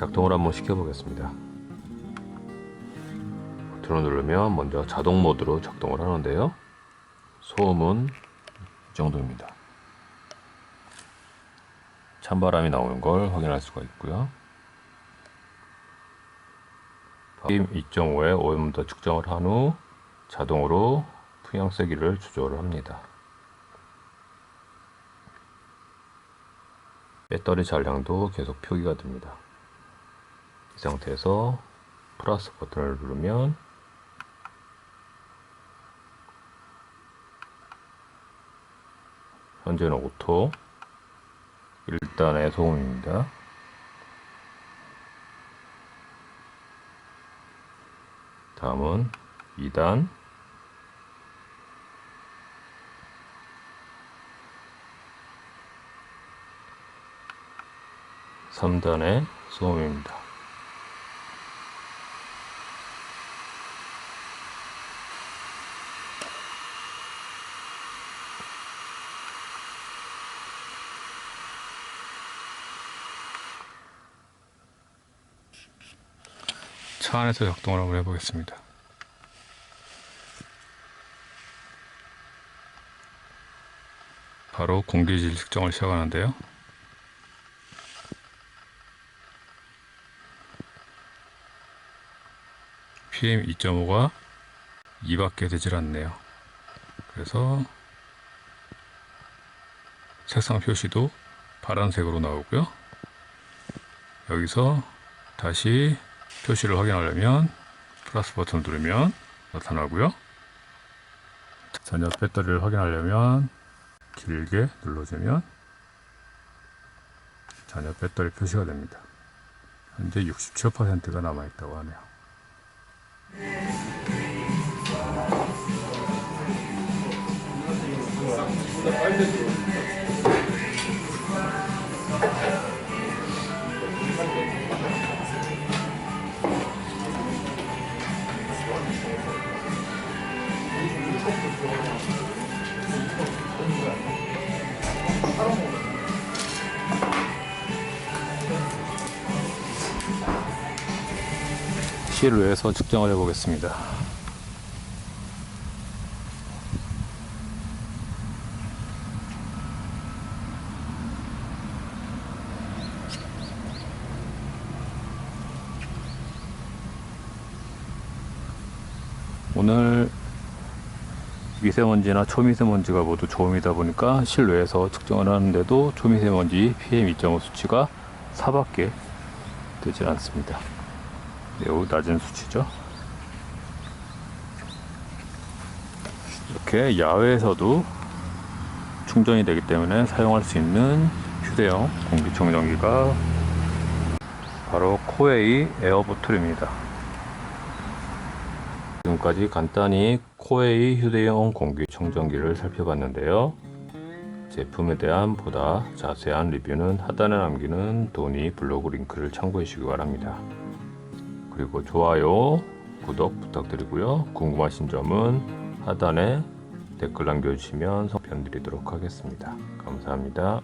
작동을 한번 시켜보겠습니다. 버튼을 누르면 먼저 자동 모드로 작동을 하는데요. 소음은 이 정도입니다. 찬바람이 나오는 걸 확인할 수가 있고요. PM 2.5에 오염도 측정을 한 후 자동으로 풍향 세기를 조절을 합니다. 배터리 잔량도 계속 표기가 됩니다. 이 상태에서 플러스 버튼을 누르면 현재는 오토 1단의 소음입니다. 다음은 2단 삼단의 소음입니다. 차 안에서 작동을 한번 해보겠습니다. 바로 공기질 측정을 시작하는데요. PM 2.5가 2밖에 되질 않네요. 그래서 색상 표시도 파란색으로 나오고요. 여기서 다시 표시를 확인하려면 플러스 버튼을 누르면 나타나고요. 전혀 배터리를 확인하려면 길게 눌러주면 전혀 배터리 표시가 됩니다. 현재 67%가 남아있다고 하네요. 실외에서 측정을 해 보겠습니다. 오늘 미세먼지나 초미세먼지가 모두 좋음이다 보니까 실외에서 측정을 하는데도 초미세먼지 PM2.5 수치가 4밖에 되질 않습니다. 매우 낮은 수치죠. 이렇게 야외에서도 충전이 되기 때문에 사용할 수 있는 휴대용 공기청정기가 바로 코웨이 에어보틀입니다. 지금까지 간단히 코웨이 휴대용 공기청정기를 살펴봤는데요. 제품에 대한 보다 자세한 리뷰는 하단에 남기는 도니 블로그 링크를 참고해 주시기 바랍니다. 그리고 좋아요, 구독 부탁드리고요. 궁금하신 점은 하단에 댓글 남겨주시면 답변 드리도록 하겠습니다. 감사합니다.